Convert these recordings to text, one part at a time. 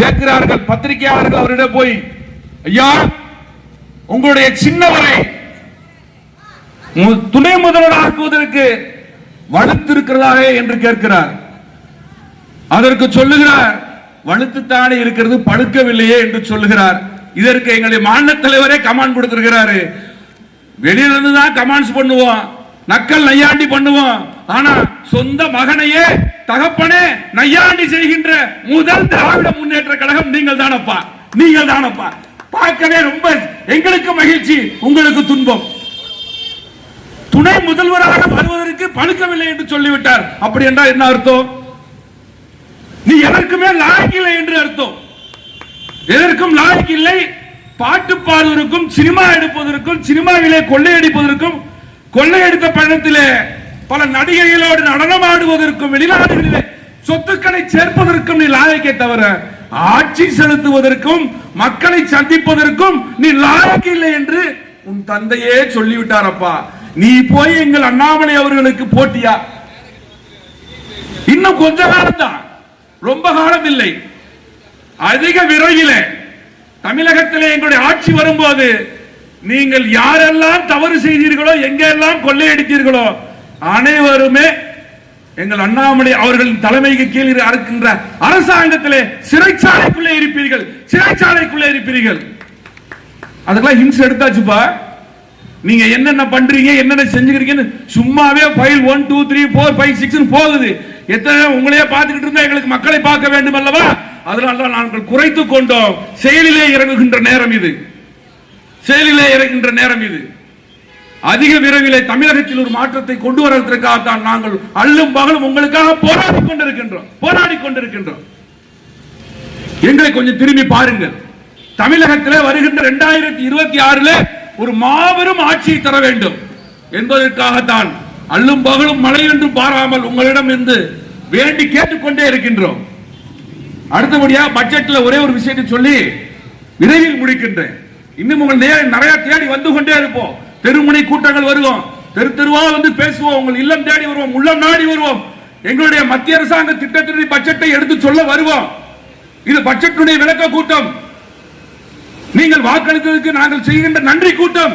கேட்கிறார்கள். பத்திரிகையாளர்கள் அவரிடம் போய் ஐயா உங்களுடைய சின்னவரை துணை முதல்வர் ஆக்குவதற்கு வலுத்திருக்கிறதாக என்று கேட்கிறார். அதற்கு சொல்லுகிறார் வலுத்துத்தானே இருக்கிறது படுக்கவில்லையே என்று சொல்லுகிறார். இதற்கு எங்களுடைய மாநில தலைவரே கமாண்ட் கொடுத்திருக்கிறாரு. வெளியிலிருந்து தான் கமாண்ட்ஸ் பண்ணுவோம். நக்கல் நையாண்டி பண்ணுவோம். ஆனா சொந்த மகனையே தகப்பனே நையாண்டி செய்கின்ற முதல் திராவிட முன்னேற்ற கழகம் நீங்கள் தானப்பா. நீங்கள் தானப்பா. பார்க்கவே ரொம்ப எங்களுக்கு மகிழ்ச்சி உங்களுக்கு துன்பம். துணை முதல்வராக வருவதற்கு பழுக்கவில்லை என்று சொல்லிவிட்டார். அப்படி என்றால் என்ன அர்த்தம்? நீ எதற்குமே லாய்க்கு இல்லை என்று அர்த்தம். எதற்கும் லாய்க்கு இல்லை? பாட்டு பாடுவதற்கும் சினிமா எடுப்பதற்கும் சினிமாவிலே கொள்ளையடிப்பதற்கும் கொள்ளையடித்த பயணத்திலே பல நடிகைகளோடு நடனம் ஆடுவதற்கும் வெளிநாடுகளிலே சொத்துக்களை சேர்ப்பதற்கும் நீ லாயக்கே தவிர ஆட்சி செலுத்துவதற்கும் மக்களை சந்திப்பதற்கும் நீ லாயக்கு இல்லை என்று உன் தந்தையே சொல்லிவிட்டாரப்பா. நீ போய் எங்கள் அண்ணாமலை அவர்களுக்கு போட்டியா? இன்னும் கொஞ்ச காலம் தான் ரொம்ப காலம் இல்லை. அதிக விரைவில் தமிழகத்திலே எங்களுடைய ஆட்சி வரும்போது நீங்கள் யாரெல்லாம் தவறு செய்தீர்களோ எங்கெல்லாம் கொள்ளையடித்தீர்களோ அனைவருமே எங்கள் அண்ணாமலை அவர்களின் தலைமைக்கு கீழ் இருக்கின்ற அரசாங்கத்திலே சிறைச்சாலைக்குள்ளே இருப்பீர்கள். சிறைச்சாலைக்குள்ளே இருப்பீர்கள். அதுக்கெல்லாம் ஹிம்ஸ் எடுத்தாச்சுப்பா. நீங்க என்னென்ன பண்றீங்க என்னென்ன செஞ்சுக்கிறீங்கன்னு சும்மாவே file one two three four five six போகுது. எத்தனை உங்களையே பார்த்துக்கிட்டு இருந்தா எங்களுக்கு மக்களை பார்க்க வேண்டும் அல்லவா? அதனால தான் நாங்கள் குறைத்து கொண்டோம். செயலிலே இறங்குகின்ற நேரம் இது. செயலிலே இறங்குகின்ற நேரம் இது. அதிக விரைவிலே தமிழகத்தில் ஒரு மாற்றத்தை கொண்டு வருவதற்காக தான் நாங்கள் அள்ளும் பகலும் உங்களுக்காக போராடி கொண்டிருக்கின்றோம். போராடி கொண்டிருக்கின்றோம். எங்களை கொஞ்சம் திரும்பி பாருங்கள். தமிழகத்தில் வருகின்ற இரண்டாயிரத்தி இருபத்தி ஆறுல ஒரு மாபெரும் ஆட்சியை தர வேண்டும். என்பதற்காகத்தான் அள்ளும் பகலும் மழை என்று பாராமல் உங்களிடம் இருந்து வேண்டி கேட்டுக்கொண்டே இருக்கின்றோம். அடுத்தபடியா பட்ஜெட்ல ஒரே ஒரு விஷயத்தை சொல்லி விரைவில் முடிக்கின்றேன். இன்னும் உங்கள் நிறைய தேடி வந்து கொண்டே இருப்போம். தெருமுனை கூட்டங்கள் வருவோம். தெரு தெருவா வந்து பேசுவோம். உங்கள் இல்லம் தேடி வருவோம். உள்ளம் நாடி வருவோம். எங்களுடைய மத்திய அரசாங்க திட்டத்தினுடைய பட்ஜெட்டை எடுத்து சொல்ல வருவோம். இது பட்ஜெட்டுடைய விளக்க கூட்டம். நீங்கள் வாக்களித்ததுக்கு நாங்கள் செய்கின்ற நன்றி கூட்டம்.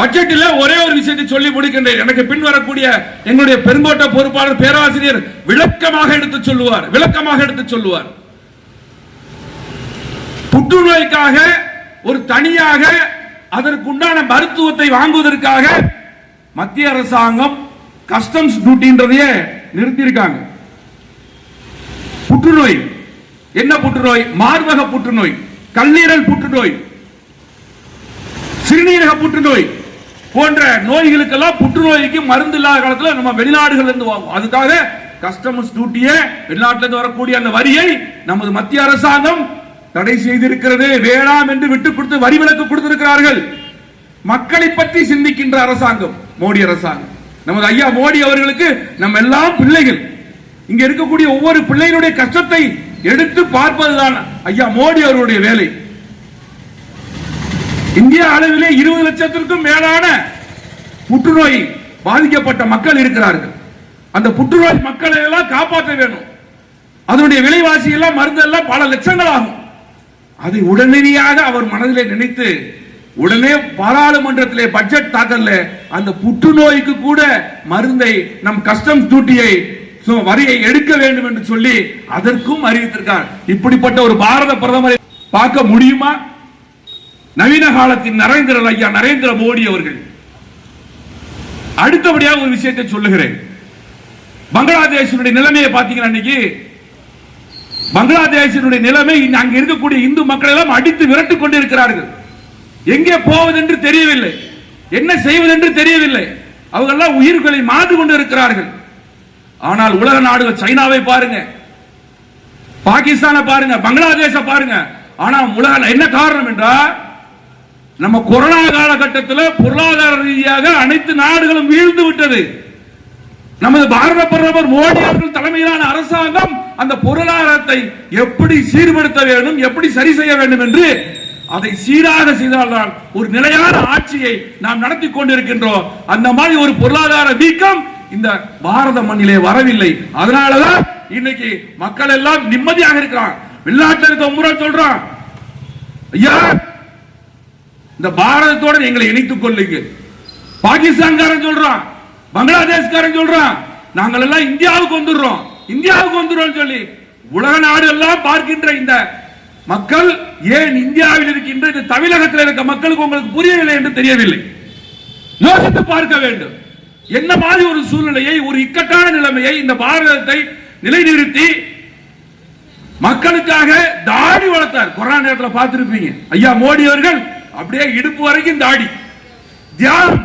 பட்ஜெட்டில் ஒரே ஒரு விஷயத்தை சொல்லி முடிக்கின்றேன் எனக்கு பின் வரக்கூடிய எங்களுடைய பெருங்கோட்ட பொறுப்பாளர் பேராசிரியர் விளக்கமாக எடுத்து சொல்லுவார். விளக்கமாக எடுத்து சொல்லுவார். புற்றுநோய்க்காக ஒரு தனியாக அதற்குண்டான மருத்துவத்தை வாங்குவதற்காக மத்திய அரசாங்கம் கஸ்டம்ஸ் டியூட்டின்றதையே நிறுத்தியிருக்காங்க. புற்றுநோய். என்ன புற்றுநோய்? மார்பக புற்றுநோய். கல்லீரல் புற்றுநோய். சிறுநீரக புற்றுநோய் போன்ற நோய்களுக்கெல்லாம் புற்றுநோய்க்கு மருந்து இல்லாத காலத்தில் நம்ம வெளிநாடுகள் இருந்து வாங்குவோம். அதுக்காக கஸ்டமர்ஸ் டியூட்டியை வெளிநாட்டிலிருந்து வரக்கூடிய அந்த வரியை நமது மத்திய அரசாங்கம் தடை செய்திருக்கிறது வேளாம் என்று விட்டுக் கொடுத்து வரி விலக்கு கொடுத்திருக்கிறார்கள். மக்களை பற்றி சிந்திக்கின்ற அரசாங்கம் மோடி அரசாங்கம். நமது ஐயா மோடி அவர்களுக்கு நம்ம எல்லாம் பிள்ளைகள். இங்க இருக்கக்கூடிய ஒவ்வொரு பிள்ளையினுடைய கஷ்டத்தை எடுத்து பார்ப்பதுதான் ஐயா மோடி அவருடைய வேலை. இந்திய அளவிலே இருபது லட்சத்திற்கும் மேலான புற்றுநோய் பாதிக்கப்பட்ட மக்கள் இருக்கிறார்கள். அந்த புற்றுநோய் மக்களை எல்லாம் காப்பாற்ற வேணும் அதனுடைய விலைவாசி எல்லாம் மருந்து எல்லாம் பல லட்சங்கள் ஆகும். அதை உடனடியாக அவர் மனதிலே நினைத்து உடனே பாராளுமன்றத்திலே பட்ஜெட் தாக்கல்ல அந்த புற்றுநோய்க்கு கூட மருந்தை நம் கஸ்டம் டியூட்டியை வரியை எடுக்க வேண்டும் என்று சொல்லி அதற்கும் அறிவித்திருக்கார். இப்படிப்பட்ட ஒரு பாரத பிரதமரை பார்க்க முடியுமா? நவீன காலத்தின் நரேந்திர ஐயா நரேந்திர மோடி அவர்கள். அடுத்தபடியாக ஒரு விஷயத்தை சொல்லுகிறேன். பங்களாதேஷனுடைய நிலைமையை பார்த்தீங்கன்னா இன்னைக்கு பங்களாதேஷனுடைய நிலைமை இங்க- அங்க இருக்கக்கூடிய இந்து மக்களை எல்லாம் அடித்து விரட்டிக் கொண்டிருக்கிறார்கள். எங்கே போவதென்று தெரியவில்லை. என்ன செய்வதென்று தெரியவில்லை. அவங்க உயிர்களை மாண்டு கொண்டு இருக்கிறார்கள் ஆனால் உலக நாடுகள் சைனாவை பாருங்க. பாகிஸ்தானை பாருங்க. பங்களாதேஷ பாருங்க. ஆனா உலக என்ன காரணம் என்றால் நம்ம கொரோனா காலகட்டத்தில் பொருளாதார ரீதியாக அனைத்து நாடுகளும் வீழ்ந்து விட்டது. நமது பாரத பிரதமர் மோடி அவர்கள் தலைமையிலான அரசாங்கம் அந்த பொருளாதார பொருளாதாரத்தை எப்படி சீர்படுத்த வேண்டும் எப்படி சரி செய்ய வேண்டும் என்று அதை சீராக செய்தால்தான் ஒரு நிலையான ஆட்சியை நாம் நடத்தி கொண்டிருக்கின்றோம். அந்த மாதிரி ஒரு பொருளாதார வீக்கம் இந்த பாரத மண்ணிலே வரவில்லை. அதனாலதான் இன்னைக்கு மக்கள் எல்லாம் நிம்மதியாக இருக்கிறான் வெளிநாட்டில் இருக்க முறை சொல்றான். ஐயா இந்த பாரதத்தோட எங்களை இணைத்துக் கொள்ளுங்க. பாகிஸ்தான்காரன் சொல்றான் பங்களாதேஷ்காரன் சொல்றான் நாங்கள் எல்லாம் இந்தியாவுக்கு வந்துடுறோம். இந்தியாவுக்கு வந்துடுறோம் சொல்லி உலக நாடு எல்லாம் பார்க்கின்ற இந்த மக்கள் ஏன் இந்தியாவில் இருக்கின்ற இந்த தமிழகத்தில் இருக்க மக்களுக்கு உங்களுக்கு புரியவில்லை என்று தெரியவில்லை. யோசித்து பார்க்க வேண்டும். என்ன மாதிரி ஒரு சூழ்நிலையை ஒரு இக்கட்டான நிலைமையை இந்த பாரதத்தை நிலைநிறுத்தி மக்களுக்காக தாடி வளர்த்தார். கொரோனா நேரத்தில் பார்த்திருப்பீங்க. ஐயா மோடி அவர்கள் அப்படியே இடுப்பு வரைக்கும் தாடி. தியானம்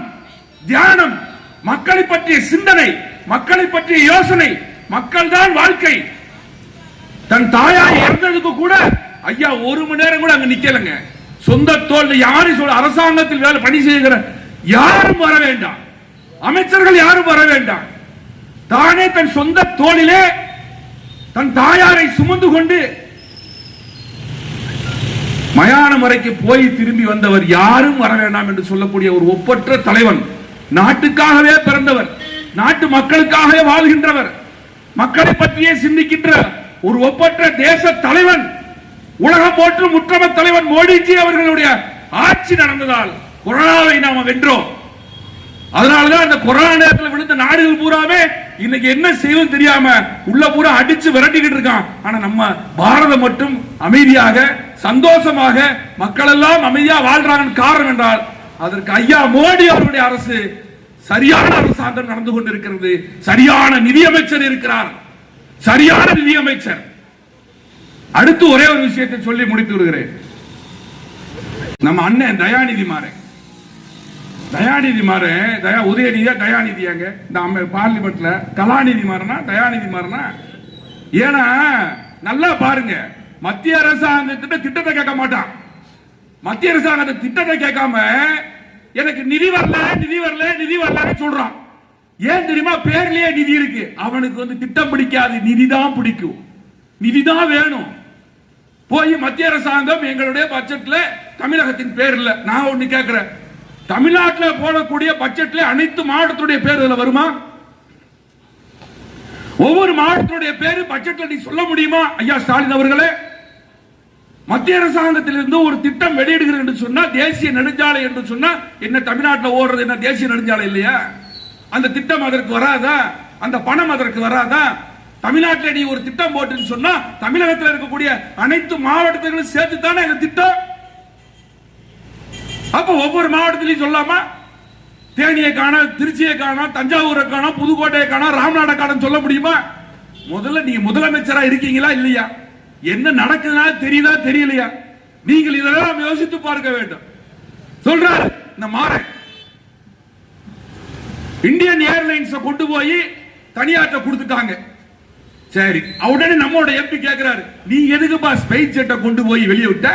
தியானம். மக்களை பற்றிய சிந்தனை மக்களை பற்றிய யோசனை. மக்கள் தான் வாழ்க்கை. தன் தாயார் இறந்ததுக்கு கூட ஐயா ஒரு மணி நேரம் கூட அங்க நிக்கலங்க. சொந்த தோல் யாரும் சொல்ல அரசாங்கத்தில் வேலை பணி செய்கிற யாரும் வர வேண்டாம். அமைச்சர்கள் யாரும் வர வேண்டாம். தானே தன் சொந்த தோளிலே தன் தாயாரை சுமந்து கொண்டு மயான முறைக்கு போய் திரும்பி வந்தவர் யாரும் வர வேண்டாம் என்று சொல்லக்கூடிய ஒரு ஒப்பற்ற தலைவன் நாட்டுக்காகவே பிறந்தவர் நாட்டு மக்களுக்காகவே வாழ்கின்றவர் மக்களை பற்றியே சிந்திக்கின்ற ஒரு ஒப்பற்ற தேச தலைவன் உலகம் போற்றும் முற்றம தலைவன் மோடிஜி அவர்களுடைய ஆட்சி நடந்ததால் கொரோனாவை நாம வென்றோம். அதனாலதான் இந்த கொரோனா நேரத்தில் விழுந்த நாடுகள் பூராமே இன்னைக்கு என்ன செய்வது தெரியாம உள்ள பூரா அடிச்சு விரட்டிக்கிட்டு இருக்கான். ஆனா நம்ம பாரதம் மட்டும் அமைதியாக சந்தோஷமாக மக்கள் எல்லாம் அமைதியா வாழ்றாங்கன்னு காரணம் என்றால் அதற்கு ஐயா மோடி அவருடைய அரசு சரியான அரசாங்கம் நடந்து கொண்டிருக்கிறது சரியான நிதியமைச்சர் இருக்கிறார். சரியான நிதியமைச்சர் அடுத்து ஒரே ஒரு விஷயத்தை சொல்லி முடித்து விடுகிறேன். நம்ம அண்ணன் தயாநிதி மாறன் தயாநிதி மாறன் தயா உதயநிதியா தயாநிதியாங்க? இந்த அம்மா பார்லிமெண்ட்ல கலாநிதி மாறனா தயாநிதி மாறனா? ஏன்னா நல்லா பாருங்க. மத்திய அரசாங்கத்திட்ட திட்டத்தை கேட்க மாட்டான். மத்திய அரசாங்கத்தை திட்டத்தை கேட்காம எனக்கு நிதி வரல நிதி வரல நிதி வரலன்னு சொல்றான். ஏன் தெரியுமா? பேர்லயே நிதி இருக்கு. அவனுக்கு வந்து திட்டம் பிடிக்காது. நிதி தான் பிடிக்கும். நிதி தான் வேணும். போய் மத்திய அரசாங்கம் எங்களுடைய பட்ஜெட்ல தமிழகத்தின் பேர் இல்ல நான் ஒண்ணு கேட்கிறேன் தமிழ்நாட்டில் போடக்கூடிய பட்ஜெட்ல அனைத்து மாவட்டத்துடைய பேர் இதுல வருமா? ஒவ்வொரு மாவட்டத்துடைய பேரு பட்ஜெட்ல நீ சொல்ல முடியுமா ஐயா ஸ்டாலின் அவர்களே? மத்திய அரசாங்கத்திலிருந்து ஒரு திட்டம் வெளியிடுகிறது என்று சொன்னா தேசிய நெடுஞ்சாலை என்று சொன்னா என்ன தமிழ்நாட்டில் ஓடுறது என்ன? தேசிய நெடுஞ்சாலை இல்லையா? அந்த திட்டம் அதற்கு வராதா? அந்த பணம் அதற்கு வராதா? தமிழ்நாட்டில் நீ ஒரு திட்டம் போட்டுன்னு சொன்னா தமிழகத்தில் இருக்கக்கூடிய அனைத்து மாவட்டத்துகளும் சேர்த்து தானே இந்த திட்டம்? அப்ப ஒவ்வொரு மாவட்டத்திலையும் சொல்லாமா? தேனியை காண திருச்சியை காண தஞ்சாவூரை காண புதுக்கோட்டையை காண ராமநாட காண சொல்ல முடியுமா? முதல்ல நீங்க முதலமைச்சரா இருக்கீங்களா இல்லையா? என்ன நடக்குதுன்னா தெரியுதா தெரியலையா? நீங்கள் இதெல்லாம் யோசித்து பார்க்க வேண்டும். சொல்றாரு இந்த மாறன். இந்தியன் ஏர்லைன்ஸ் கொண்டு போய் தனியார்ட்ட கொடுத்துட்டாங்க. சரி உடனே நம்மளோட எம்பி கேட்கிறாரு நீ எதுக்குப்பா ஸ்பைஸ் ஜெட்டை கொண்டு போய் வெளியே விட்ட?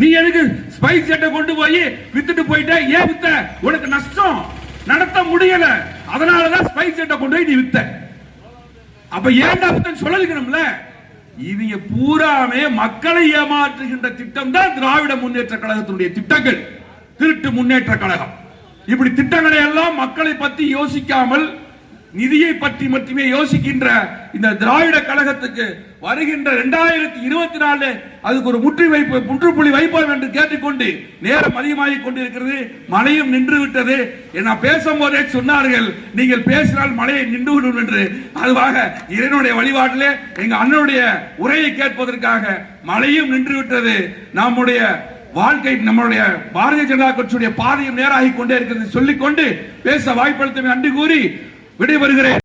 நீ எதுக்கு ஸ்பைஸ் ஜெட்டை கொண்டு போய் வித்துட்டு போயிட்ட? ஏன் வித்த? உனக்கு நஷ்டம். நடத்த முடியல. அதனாலதான் ஸ்பைஸ் ஜெட்டை கொண்டு போய் நீ வித்த. அப்ப ஏன்டா வித்தன்னு சொல்லணும்ல இவங்க பூராமே மக்களை ஏமாற்றுகின்ற திட்டம் தான் திராவிட முன்னேற்ற கழகத்தினுடைய திட்டங்கள். திருட்டு முன்னேற்ற கழகம். இப்படி திட்டங்களை எல்லாம் மக்களை பத்தி யோசிக்காமல் நிதியை பற்றி மட்டுமே யோசிக்கின்ற இந்த திராவிட கழகத்துக்கு வருகின்ற இரண்டாயிரத்தி இருபத்தி நாலு அதுக்கு ஒரு முற்றி வைப்பு முற்றுப்புள்ளி வைப்போம் என்று கேட்டுக்கொண்டு நேரம் அதிகமாகி கொண்டிருக்கிறது. மழையும் நின்று விட்டது. நான் பேசும்போதே சொன்னார்கள் நீங்கள் பேசினால் மழையை நின்று விடும் என்று. அதுவாக இறைவனுடைய வழிபாட்டிலே எங்க அண்ணனுடைய உரையை கேட்பதற்காக மழையும் நின்று விட்டது. நம்முடைய வாழ்க்கை நம்மளுடைய பாரதிய ஜனதா கட்சியுடைய பாதையும் நேராகி கொண்டே இருக்கிறது சொல்லிக்கொண்டு பேச வாய்ப்பளித்தமை அன்று கூறி விடைபெறுகிறேன்.